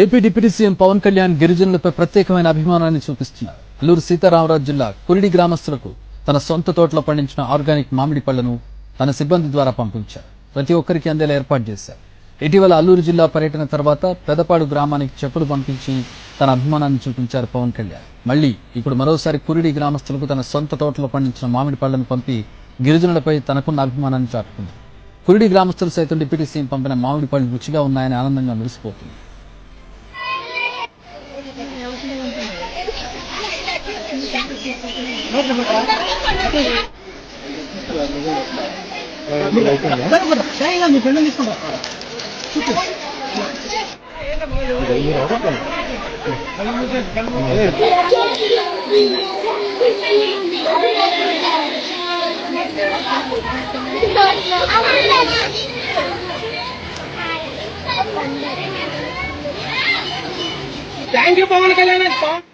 AP deputy CM Pawan Kalyan గిరిజనులపై ప్రత్యేకమైన అభిమానాన్ని చూపిస్తున్నారు. అల్లూరు సీతారామరాజు జిల్లా కురిడి గ్రామస్తులకు తన సొంత తోటలో పండించిన ఆర్గానిక్ మామిడి పళ్ళను తన సిబ్బంది ద్వారా పంపించారు. ప్రతి ఒక్కరికి అందేలా ఏర్పాటు చేశారు. ఇటీవల అల్లూరు జిల్లా పర్యటన తర్వాత పెదపాడు గ్రామానికి చెప్పులు పంపించి తన అభిమానాన్ని చూపించారు పవన్ కళ్యాణ్. మళ్ళీ ఇప్పుడు మరోసారి కురిడి గ్రామస్తులకు తన సొంత తోటలో పండించిన మామిడి పళ్ళను పంపి గిరిజనులపై తనకున్న అభిమానాన్ని చాటుకుంది. కురిడి గ్రామస్తులు సైతం డిప్యూటీ సీఎం పంపిన మామిడి పళ్ళు రుచిగా ఉన్నాయని ఆనందంగా మురిసిపోతుంది. 다른 거다 자기가 이제 별명 있어 봐. 좋게. 이거 이거 어렵다. 안 Thank you, Pawan Kalyanan.